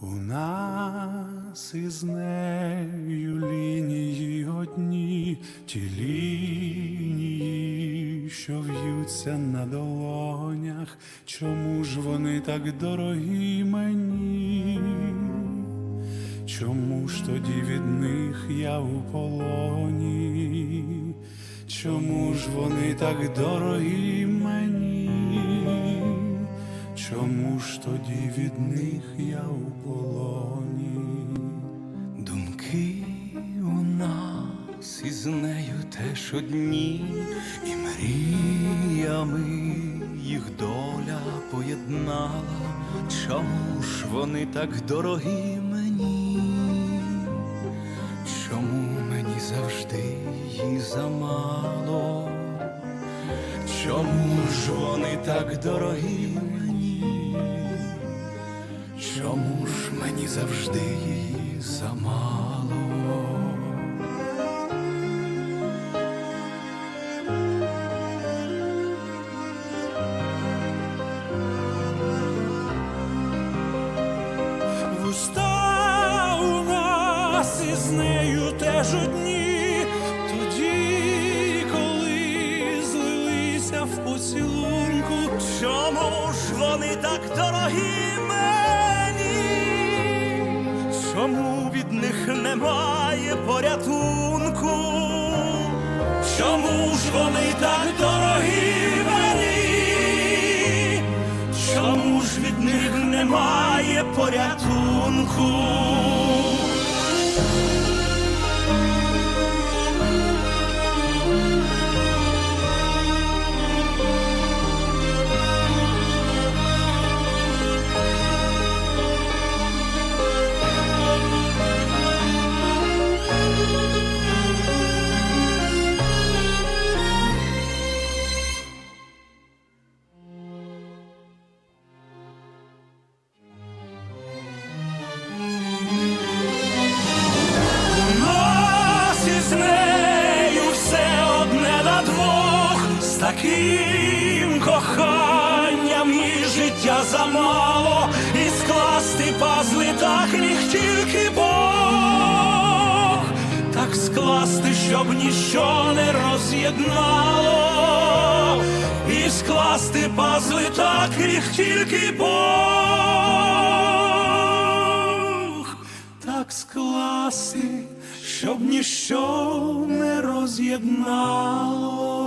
У нас із нею лінії одні, ті лінії, що в'ються на долонях, чому ж вони так дорогі мені? Чому ж тоді від них я у полоні? Чому ж вони так дорогі мені? Ж тоді від них я у полоні? Думки у нас із нею теж одні, і мріями їх доля поєднала. Чому ж вони так дорогі мені? Чому мені завжди її замало? Чому ж вони так дорогі мені? Чому ж мені завжди її замало? Вуста у нас із нею теж одні, тоді, коли злилися в поцілунку, Чому ж вони так дорогі мені? Чому від них немає порятунку? Чому ж вони так дорогі мені? Чому ж від них немає порятунку? Таким коханням і життя замало, і скласти пазли так міг тільки Бог, так скласти, щоб ніщо не роз'єднало, і скласти пазли так міг тільки Бог так скласти, щоб ніщо не роз'єднало.